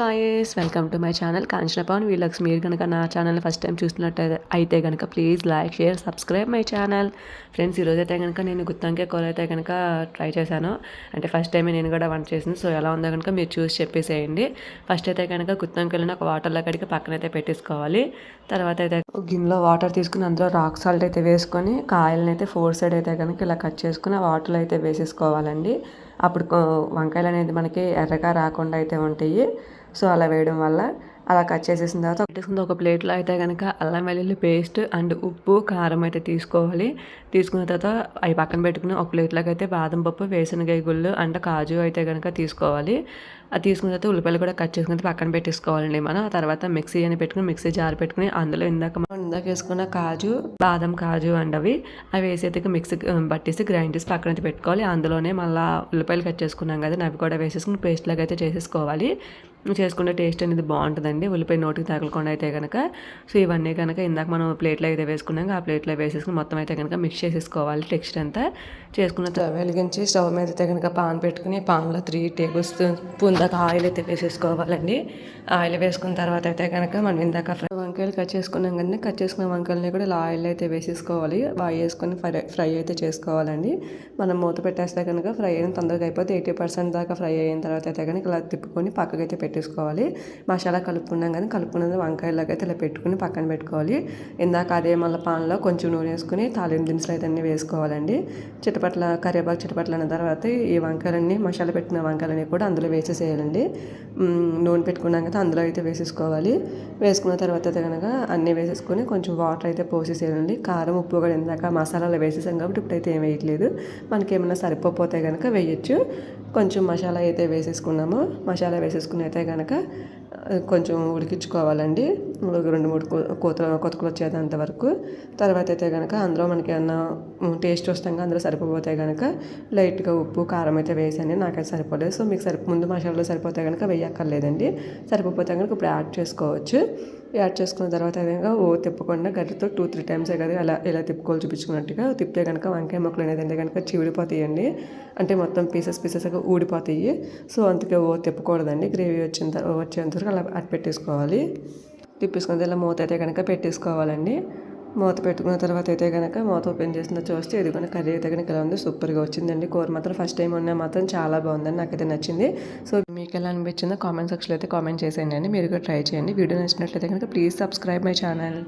Guys welcome to my channel Kanchana Pavan వీళ్ళక్స్ మీరు కనుక నా ఛానల్ ఫస్ట్ టైం చూస్తున్నట్టు అయితే కనుక please like share subscribe my channel friends ఈరోజు అయితే కనుక నేను గుత్తంకే కూర అయితే కనుక ట్రై చేశాను. అంటే ఫస్ట్ టైం నేను కూడా వంట చేసింది. సో ఎలా ఉందో కనుక మీరు చూసి చెప్పేసేయండి. ఫస్ట్ అయితే కనుక గుత్తంకెళ్ళిన ఒక వాటర్లో కడిగి పక్కన అయితే పెట్టేసుకోవాలి. తర్వాత అయితే గిన్నెలో వాటర్ తీసుకుని అందులో రాక్ సాల్ట్ అయితే వేసుకొని కాయలను అయితే ఫోర్ సైడ్ అయితే కనుక ఇలా కట్ చేసుకుని ఆ వాటర్లో అయితే వేసేసుకోవాలండి. అప్పుడు వంకాయలు అనేది మనకి ఎర్రగా రాకుండా అయితే ఉంటాయి. సో అలా వేయడం వల్ల అలా కట్ చేసేసిన తర్వాత పెట్టేసుకున్న ఒక ప్లేట్లో. అయితే కనుక అల్లం వెల్లుల్లి పేస్ట్ అండ్ ఉప్పు కారం అయితే తీసుకోవాలి. తీసుకున్న తర్వాత అవి పక్కన పెట్టుకుని ఒక ప్లేట్లోకి అయితే బాదం పప్పు వేసనగాయ గుళ్ళు అండ్ కాజు అయితే కనుక తీసుకోవాలి. అది తీసుకున్న తర్వాత ఉల్లిపాయలు కూడా కట్ చేసుకుని పక్కన పెట్టేసుకోవాలండి మనం. ఆ తర్వాత మిక్సీ అని పెట్టుకుని మిక్సీ జార్ పెట్టుకుని అందులో ఇందాక మనం ఇందాక వేసుకున్న కాజు బాదం కాజు అండ్ అవి అవి వేసేది మిక్సీ పట్టేసి గ్రైండ్ చేసి పక్కన అయితే పెట్టుకోవాలి. అందులోనే మళ్ళీ ఉల్లిపాయలు కట్ చేసుకున్నాం కదా అవి కూడా వేసేసుకుని పేస్ట్ లాగా అయితే చేసేసుకోవాలి. చేసుకుంటే టేస్ట్ అనేది బాగుంటుందండి. ఉల్లిపాయ నోటికి తగలకుండా అయితే కనుక సో ఇవన్నీ కనుక ఇందాక మనం ప్లేట్లో అయితే వేసుకున్నాం ఆ ప్లేట్లో వేసేసుకుని మొత్తం అయితే కనుక మిక్స్ చేసేసుకోవాలి టెక్స్చర్ అంతా. చేసుకున్న తర్వాత వెలిగించి స్టవ్ మీద అయితే కనుక పాన్ పెట్టుకుని పాన్లో త్రీ టేబుల్ స్పూన్ దాకా ఆయిల్ అయితే వేసేసుకోవాలండి. ఆయిల్ వేసుకున్న తర్వాత అయితే కనుక మనం ఇందాక ఫ్రై వంకాయలు కట్ చేసుకున్నాం కానీ కట్ చేసుకున్న వంకాయలని కూడా ఇలా ఆయిల్ అయితే వేసేసుకోవాలి. బాగా వేసుకొని ఫ్రై ఫ్రై అయితే చేసుకోవాలండి. మనం మూత పెట్టేస్తే కనుక ఫ్రై అయిన తొందరగా అయిపోతే ఎయిటీ పర్సెంట్ దాకా ఫ్రై అయిన తర్వాత అయితే కనుక ఇలా తిప్పుకొని పక్కకైతే అయితే పెట్టేసుకోవాలి. మసాలా కలుపుకున్నాం కానీ కలుపుకున్నది వంకాయలాగా అయితే ఇలా పెట్టుకుని పక్కన పెట్టుకోవాలి. ఇందాక అదే మళ్ళీ పాన్లో కొంచెం నూనె వేసుకుని తాలింపు దినుసులు అయితే అన్నీ వేసుకోవాలండి. చిటపట్ల కరివేపాకు చిటపట్ల అన్న తర్వాత ఈ వంకాయలన్నీ మసాలా పెట్టిన వంకాయలన్నీ కూడా అందులో వేసేసేయాలండి. నూనె పెట్టుకున్నాం కదా అందులో అయితే వేసేసుకోవాలి. వేసుకున్న తర్వాత అయితే కనుక అన్నీ వేసేసుకొని కొంచెం వాటర్ అయితే పోసేసేయాలండి. కారం ఉప్పు కూడా ఇందాక మసాలాలు వేసేసాం కాబట్టి ఇప్పుడైతే ఏం వేయట్లేదు. మనకి ఏమైనా సరిపోతే కనుక వేయచ్చు. కొంచెం మసాలా అయితే వేసేసుకున్నాము. మసాలా వేసేసుకుని అయితే కనుక కొంచెం ఉడికించుకోవాలండి. ఒక రెండు మూడు కో- కోత కొతకులు వచ్చేంత వరకు. తర్వాత అయితే కనుక అందులో మనకి ఏమన్నా టేస్ట్ వస్తాం అందులో సరిపోతే కనుక లైట్గా ఉప్పు కారం అయితే వేసాను నాకైతే సరిపోలేదు. సో మీకు సరి ముందు మసాలాలో సరిపోతే కనుక వేయక్కర్లేదండి. సరిపోతే కనుక ఇప్పుడు యాడ్ చేసుకోవచ్చు. యాడ్ చేసుకున్న తర్వాత కనుక ఓ తిప్పకుండా గడ్డతో టూ త్రీ టైమ్స్ కదా అలా ఇలా తిప్పుకోవాలి చూపించుకున్నట్టుగా. తిప్పితే కనుక వంకాయ ముక్కలు అనేది అంటే కనుక చివిడిపోతాయండి. అంటే మొత్తం పీసెస్ పీసెస్గా ఊడిపోతాయి. సో అందుకే ఓ తిప్పకూడదండి. గ్రేవీ వచ్చిన తర్వాత వచ్చేంత వరకు అలా అటు పెట్టేసుకోవాలి తిప్పేసుకున్న ఇలా మూత అయితే కనుక పెట్టేసుకోవాలండి. మూత పెట్టుకున్న తర్వాత అయితే కనుక మూత ఓపెన్ చేసిన చూస్తే ఇది కనుక కర్రీ అయితే కనుక ఇలా ఉంది సూపర్గా వచ్చిందండి. కూర మాత్రం ఫస్ట్ టైం ఉన్న మాత్రం చాలా బాగుందండి నాకైతే నచ్చింది. సో మీకు ఎలా అనిపించిందో కామెంట్ సెక్షన్లో అయితే కామెంట్ చేసేయండి. మీరు కూడా ట్రై చేయండి. వీడియో నచ్చినట్లయితే కనుక ప్లీజ్ సబ్స్క్రైబ్ మై ఛానల్.